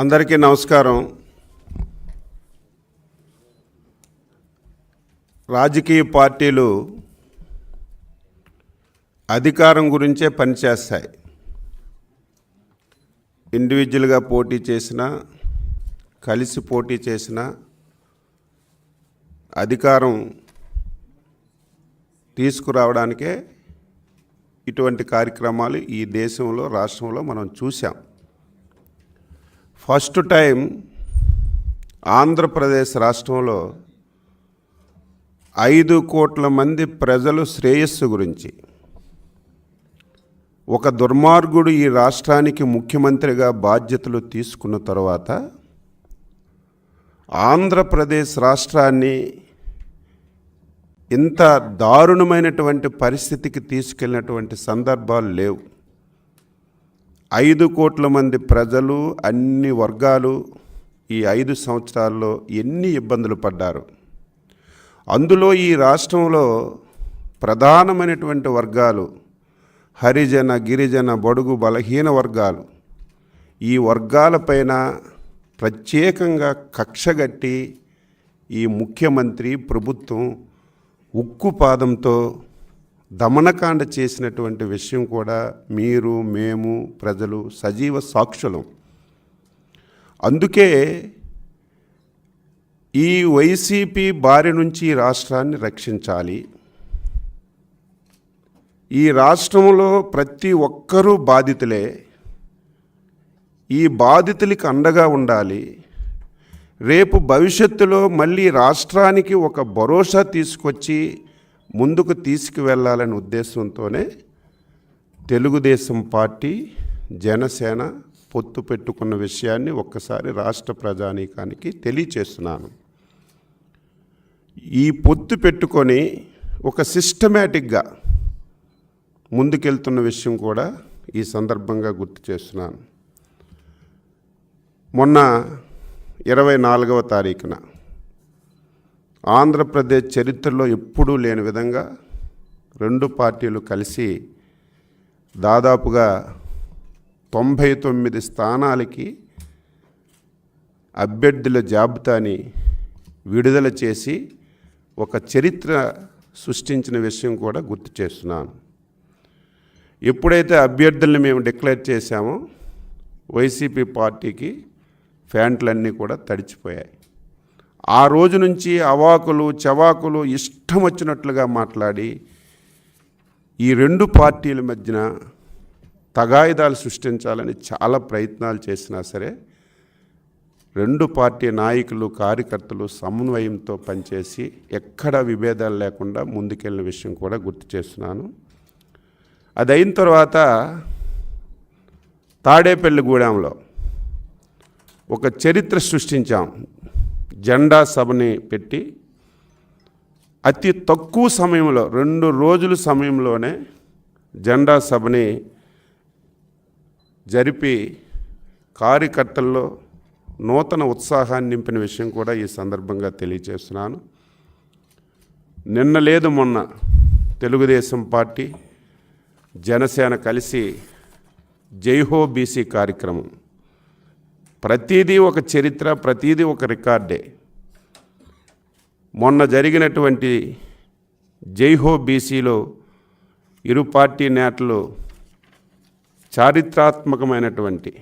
అందరికీ నమస్కారం. రాజకీయ పార్టీలు అధికారం గురించే పనిచేస్తాయి. ఇండివిజువల్గా పోటీ చేసినా కలిసి పోటీ చేసినా అధికారం తీసుకురావడానికే ఇటువంటి కార్యక్రమాలు ఈ దేశంలో రాష్ట్రంలో మనం చూసాం ఫస్ట్ టైం ఆంధ్రప్రదేశ్ రాష్ట్రంలో ఐదు కోట్ల మంది ప్రజలు శ్రేయస్సు గురించి. ఒక దుర్మార్గుడు ఈ రాష్ట్రానికి ముఖ్యమంత్రిగా బాధ్యతలు తీసుకున్న తర్వాత ఆంధ్రప్రదేశ్ రాష్ట్రాన్ని ఇంత దారుణమైనటువంటి పరిస్థితికి తీసుకెళ్ళినటువంటి సందర్భాలు లేవు. ఐదు కోట్ల మంది ప్రజలు అన్ని వర్గాలు ఈ ఐదు సంవత్సరాల్లో ఎన్ని ఇబ్బందులు పడ్డారు? అందులో ఈ రాష్ట్రంలో ప్రధానమైనటువంటి వర్గాలు హరిజన గిరిజన బడుగు బలహీన వర్గాలు. ఈ వర్గాలపైన ప్రత్యేకంగా కక్షగట్టి ఈ ముఖ్యమంత్రి ప్రభుత్వం ఉక్కు పాదంతో దమనకాండ చేసినటువంటి విషయం కూడా మీరు మేము ప్రజలు సజీవ సాక్షులం. అందుకే ఈ వైసీపీ బారి నుంచి రాష్ట్రాన్ని రక్షించాలి. ఈ రాష్ట్రంలో ప్రతి ఒక్కరూ బాధితులే. ఈ బాధితులకి అండగా ఉండాలి. రేపు భవిష్యత్తులో మళ్ళీ రాష్ట్రానికి ఒక భరోసా తీసుకొచ్చి ముందుకు తీసుకువెళ్ళాలనే ఉద్దేశంతోనే తెలుగుదేశం పార్టీ జనసేన పొత్తు పెట్టుకున్న విషయాన్ని ఒక్కసారి రాష్ట్ర ప్రజానీకానికి తెలియచేస్తున్నాను. ఈ పొత్తు పెట్టుకొని ఒక సిస్టమేటిక్గా ముందుకెళ్తున్న విషయం కూడా ఈ సందర్భంగా గుర్తు చేస్తున్నాను. మొన్న ఇరవై నాలుగవ తారీఖున ఆంధ్రప్రదేశ్ చరిత్రలో ఎప్పుడూ లేని విధంగా రెండు పార్టీలు కలిసి దాదాపుగా తొంభై తొమ్మిది స్థానాలకి అభ్యర్థుల జాబితాని విడుదల చేసి ఒక చరిత్ర సృష్టించిన విషయం కూడా గుర్తు చేస్తున్నాను. ఎప్పుడైతే అభ్యర్థుల్ని మేము డిక్లేర్ చేశామో వైసీపీ పార్టీకి ఫ్యాంట్లన్నీ కూడా తడిచిపోయాయి. ఆ రోజు నుంచి అవాకులు చవాకులు ఇష్టం వచ్చినట్లుగా మాట్లాడి ఈ రెండు పార్టీల మధ్యన తగాయిదాలు సృష్టించాలని చాలా ప్రయత్నాలు చేసినా సరే రెండు పార్టీ నాయకులు కార్యకర్తలు సమన్వయంతో పనిచేసి ఎక్కడ విభేదాలు లేకుండా ముందుకెళ్ళిన విషయం కూడా గుర్తు చేస్తున్నాను. అది అయిన తర్వాత తాడేపల్లిగూడెంలో ఒక చరిత్ర సృష్టించాం. జెండా సభని పెట్టి అతి తక్కువ సమయంలో రెండు రోజుల సమయంలోనే జెండా సభని జరిపి కార్యకర్తల్లో నూతన ఉత్సాహాన్ని నింపిన విషయం కూడా ఈ సందర్భంగా తెలియజేస్తున్నాను నిన్న లేదు మొన్న తెలుగుదేశం పార్టీ జనసేన కలిసి జైహో బీసీ కార్యక్రమం ప్రతిదీ ఒక చరిత్ర ప్రతిదీ ఒక రికార్డే. మొన్న జరిగినటువంటి జైహో బీసీలో ఇరు పార్టీ నేతలు చారిత్రాత్మకమైనటువంటి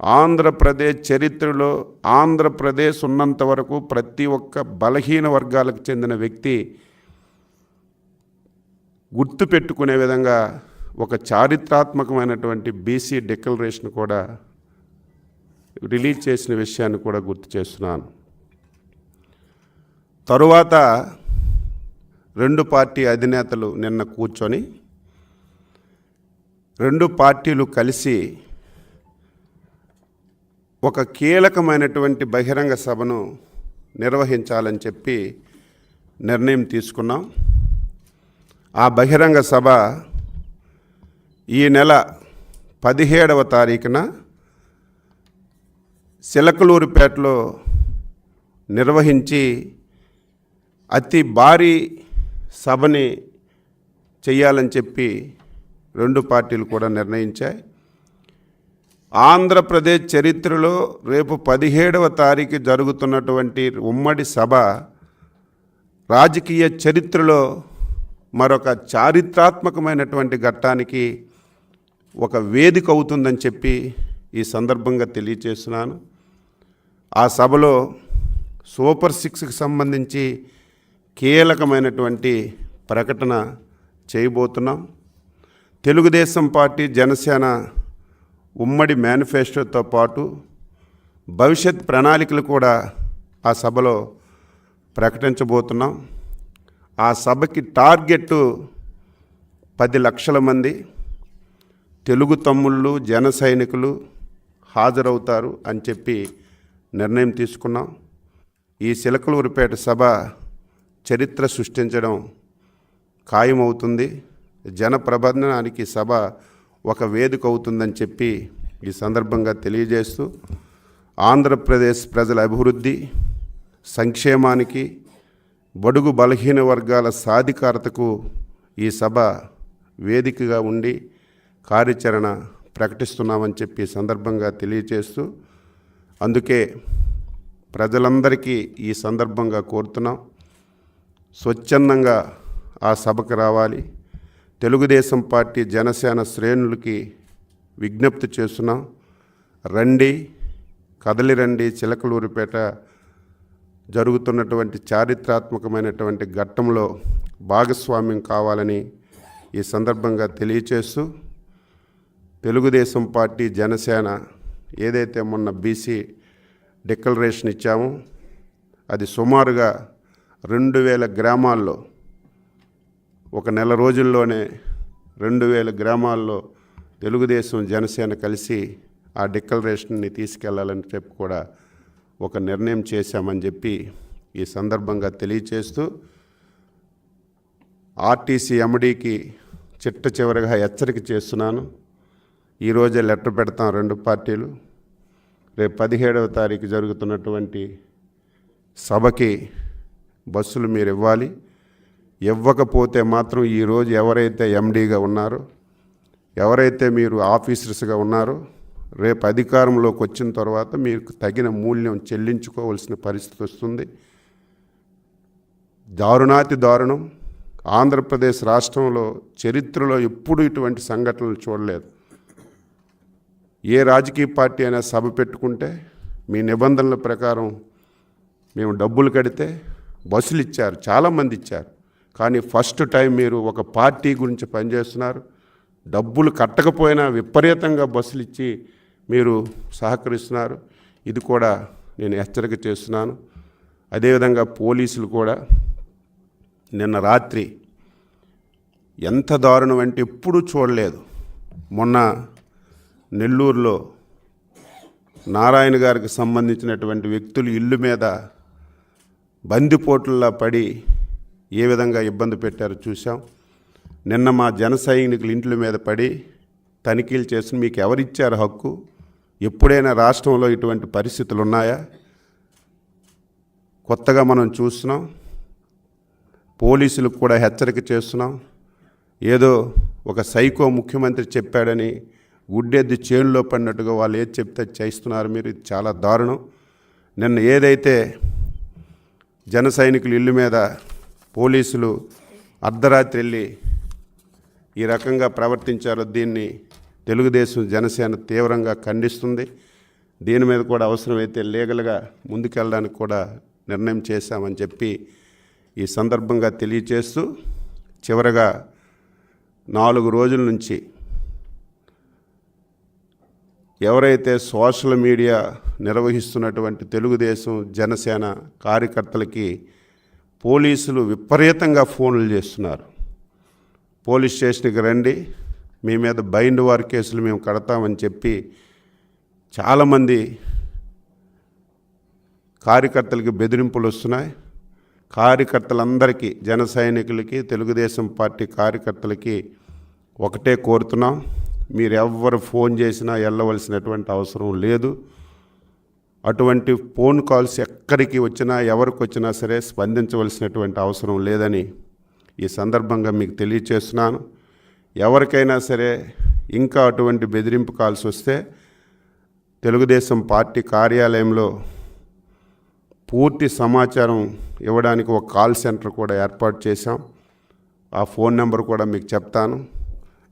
ఆంధ్రప్రదేశ్ చరిత్రలో ఆంధ్రప్రదేశ్ ఉన్నంత వరకు ప్రతి ఒక్క బలహీన వర్గాలకు చెందిన వ్యక్తి గుర్తు పెట్టుకునే విధంగా ఒక చారిత్రాత్మకమైనటువంటి బీసీ డిక్లరేషన్ కూడా రిలీజ్ చేసిన విషయాన్ని కూడా గుర్తు చేస్తున్నాను. తరువాత రెండు పార్టీ అధినేతలు నిన్న కూర్చొని రెండు పార్టీలు కలిసి ఒక కీలకమైనటువంటి బహిరంగ సభను నిర్వహించాలని చెప్పి నిర్ణయం తీసుకున్నాం. ఆ బహిరంగ సభ ఈ నెల పదిహేడవ తారీఖున సిలకలూరిపేటలో నిర్వహించి అతి భారీ సభని చేయాలని చెప్పి రెండు పార్టీలు కూడా నిర్ణయించాయి. ఆంధ్రప్రదేశ్ చరిత్రలో రేపు పదిహేడవ తారీఖు జరుగుతున్నటువంటి ఉమ్మడి సభ రాజకీయ చరిత్రలో మరొక చారిత్రాత్మకమైనటువంటి ఘట్టానికి ఒక వేదిక అవుతుందని చెప్పి ఈ సందర్భంగా తెలియచేస్తున్నాను ఆ సభలో సూపర్ సిక్స్కి సంబంధించి కీలకమైనటువంటి ప్రకటన చేయబోతున్నాం. తెలుగుదేశం పార్టీ జనసేన ఉమ్మడి మేనిఫెస్టోతో పాటు భవిష్యత్ ప్రణాళికలు కూడా ఆ సభలో ప్రకటించబోతున్నాం. ఆ సభకి టార్గెట్ పది లక్షల మంది తెలుగు తమ్ముళ్ళు జన సైనికులు హాజరవుతారు అని చెప్పి నిర్ణయం తీసుకున్నాం. ఈ సిలకలూరిపేట సభ చరిత్ర సృష్టించడం ఖాయమవుతుంది. జనప్రబంధనానికి సభ ఒక వేదిక అవుతుందని చెప్పి ఈ సందర్భంగా తెలియజేస్తూ ఆంధ్రప్రదేశ్ ప్రజల అభివృద్ధి సంక్షేమానికి బడుగు బలహీన వర్గాల సాధికారతకు ఈ సభ వేదికగా ఉండి కార్యాచరణ ప్రకటిస్తున్నామని చెప్పి సందర్భంగా తెలియజేస్తూ అందుకే ప్రజలందరికీ ఈ సందర్భంగా కోరుతున్నాం. స్వచ్ఛందంగా ఆ సభకు రావాలి. తెలుగుదేశం పార్టీ జనసేన శ్రేణులకి విజ్ఞప్తి చేస్తున్నాం. రండి కదలి రండి చిలకలూరిపేట జరుగుతున్నటువంటి చారిత్రాత్మకమైనటువంటి ఘట్టంలో భాగస్వామ్యం కావాలని ఈ సందర్భంగా తెలియచేస్తూ తెలుగుదేశం పార్టీ జనసేన ఏదైతే మొన్న బీసీ డిక్లరేషన్ ఇచ్చామో అది సుమారుగా రెండు వేల గ్రామాల్లో ఒక నెల రోజుల్లోనే రెండు వేల గ్రామాల్లో తెలుగుదేశం జనసేన కలిసి ఆ డిక్లరేషన్ని తీసుకెళ్ళాలని చెప్పి కూడా ఒక నిర్ణయం చేశామని చెప్పి ఈ సందర్భంగా తెలియచేస్తూ ఆర్టీసీ ఎండీకి చిట్ట చివరిగా హెచ్చరిక చేస్తున్నాను. ఈరోజే లెటర్ పెడతాం రెండు పార్టీలు. రేపు పదిహేడవ తారీఖు జరుగుతున్నటువంటి సభకి బస్సులు మీరు ఇవ్వాలి. ఇవ్వకపోతే మాత్రం ఈరోజు ఎవరైతే ఎండీగా ఉన్నారో ఎవరైతే మీరు ఆఫీసర్స్గా ఉన్నారో రేపు అధికారంలోకి వచ్చిన తర్వాత మీకు తగిన మూల్యం చెల్లించుకోవాల్సిన పరిస్థితి వస్తుంది. దారుణాతి దారుణం. ఆంధ్రప్రదేశ్ రాష్ట్రంలో చరిత్రలో ఎప్పుడు ఇటువంటి సంఘటనలు చూడలేదు. ఏ రాజకీయ పార్టీ అయినా సభ పెట్టుకుంటే మీ నిబంధనల ప్రకారం మేము డబ్బులు కడితే బస్సులు ఇచ్చారు చాలామంది ఇచ్చారు. కానీ ఫస్ట్ టైం మీరు ఒక పార్టీ గురించి పనిచేస్తున్నారు. డబ్బులు కట్టకపోయినా విపరీతంగా బస్సులు ఇచ్చి మీరు సహకరిస్తున్నారు. ఇది కూడా నేను హెచ్చరిక చేస్తున్నాను. అదేవిధంగా పోలీసులు కూడా నిన్న రాత్రి ఎంత దారుణం అంటే ఎప్పుడూ చూడలేదు. మొన్న నెల్లూరులో నారాయణ గారికి సంబంధించినటువంటి వ్యక్తులు ఇల్లు మీద బందిపోట్లలా పడి ఏ విధంగా ఇబ్బంది పెట్టారో చూసాం నిన్న మా జన సైనికులు ఇంట్ల మీద పడి తనిఖీలు చేసి మీకు ఎవరిచ్చారు హక్కు? ఎప్పుడైనా రాష్ట్రంలో ఇటువంటి పరిస్థితులు ఉన్నాయా కొత్తగా మనం చూస్తున్నాం. పోలీసులకు కూడా హెచ్చరిక చేస్తున్నాం. ఏదో ఒక సైకో ముఖ్యమంత్రి చెప్పాడని గుడ్డెద్ది చేనులో పడినట్టుగా వాళ్ళు ఏది చెప్తే చేస్తున్నారు మీరు. ఇది చాలా దారుణం. నిన్న ఏదైతే జన సైనికుల ఇల్లు మీద పోలీసులు అర్ధరాత్రి వెళ్ళి ఈ రకంగా ప్రవర్తించారో దీన్ని తెలుగుదేశం జనసేన తీవ్రంగా ఖండిస్తుంది. దీని మీద కూడా అవసరమైతే లీగల్గా ముందుకెళ్ళడానికి కూడా నిర్ణయం చేశామని చెప్పి ఈ సందర్భంగా తెలియచేస్తూ చివరగా నాలుగు రోజుల నుంచి ఎవరైతే సోషల్ మీడియా నిర్వహిస్తున్నటువంటి తెలుగుదేశం జనసేన కార్యకర్తలకి పోలీసులు విపరీతంగా ఫోన్లు చేస్తున్నారు. పోలీస్ స్టేషన్కి రండి మీ మీద బైండ్ వార్ కేసులు మేము కడతామని చెప్పి చాలామంది కార్యకర్తలకి బెదిరింపులు వస్తున్నాయి. కార్యకర్తలందరికీ జన సైనికులకి తెలుగుదేశం పార్టీ కార్యకర్తలకి ఒకటే కోరుతున్నాం. మీరు ఎవ్వరు ఫోన్ చేసినా వెళ్ళవలసినటువంటి అవసరం లేదు. అటువంటి ఫోన్ కాల్స్ ఎక్కడికి వచ్చినా ఎవరికి వచ్చినా సరే స్పందించవలసినటువంటి అవసరం లేదని ఈ సందర్భంగా మీకు తెలియచేస్తున్నాను. ఎవరికైనా సరే ఇంకా అటువంటి బెదిరింపు కాల్స్ వస్తే తెలుగుదేశం పార్టీ కార్యాలయంలో పూర్తి సమాచారం ఇవ్వడానికి ఒక కాల్ సెంటర్ కూడా ఏర్పాటు చేశాం. ఆ ఫోన్ నెంబర్ కూడా మీకు చెప్తాను.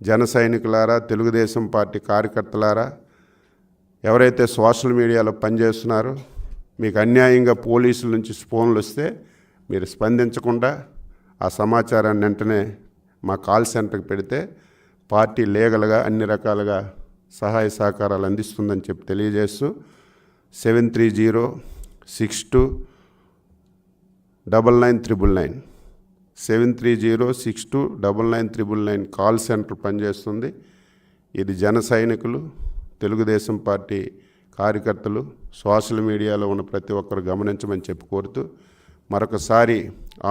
జన సైనికులారా తెలుగుదేశం పార్టీ కార్యకర్తలారా ఎవరైతే సోషల్ మీడియాలో పనిచేస్తున్నారో మీకు అన్యాయంగా పోలీసుల నుంచి ఫోన్లు వస్తే మీరు స్పందించకుండా ఆ సమాచారాన్ని వెంటనే మా కాల్ సెంటర్కి పెడితే పార్టీ లీగల్గా అన్ని రకాలుగా సహాయ సహకారాలు అందిస్తుందని చెప్పి తెలియజేస్తూ seven three zero six two double nine triple nine seven three zero six two double nine triple nine call centre పనిచేస్తుంది. ఇది జన సైనికులు తెలుగుదేశం పార్టీ కార్యకర్తలు సోషల్ మీడియాలో ఉన్న ప్రతి ఒక్కరు గమనించమని చెప్పి కోరుతూ మరొకసారి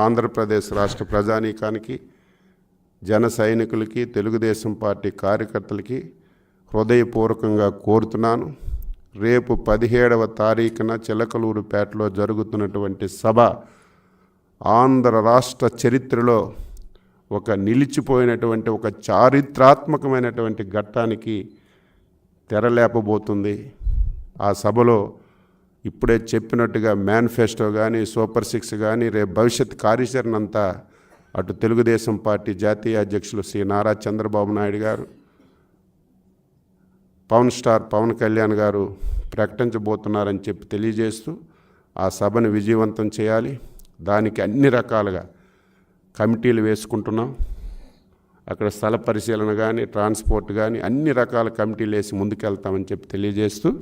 ఆంధ్రప్రదేశ్ రాష్ట్ర ప్రజానీకానికి జన సైనికులకి తెలుగుదేశం పార్టీ కార్యకర్తలకి హృదయపూర్వకంగా కోరుతున్నాను. రేపు పదిహేడవ తారీఖున చిలకలూరుపేటలో జరుగుతున్నటువంటి సభ ఆంధ్ర రాష్ట్ర చరిత్రలో ఒక నిలిచిపోయినటువంటి ఒక చారిత్రాత్మకమైనటువంటి ఘట్టానికి తెరలేపబోతుంది ఆ సభలో ఇప్పుడే చెప్పినట్టుగా మేనిఫెస్టో కానీ సూపర్ సిక్స్ కానీ రేపు భవిష్యత్ కార్యాచరణ అంతా అటు తెలుగుదేశం పార్టీ జాతీయ అధ్యక్షులు శ్రీ నారా చంద్రబాబు నాయుడు గారు పవన్ స్టార్ పవన్ కళ్యాణ్ గారు ప్రకటించబోతున్నారని చెప్పి తెలియజేస్తూ ఆ సభను విజయవంతం చేయాలి. దానికి అన్ని రకాలుగా కమిటీలు వేసుకుంటున్నాం. అక్కడ స్థల పరిశీలన కానీ ట్రాన్స్పోర్ట్ కానీ అన్ని రకాల కమిటీలు వేసి ముందుకెళ్తామని చెప్పి తెలియజేస్తూ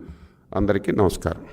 అందరికీ నమస్కారం.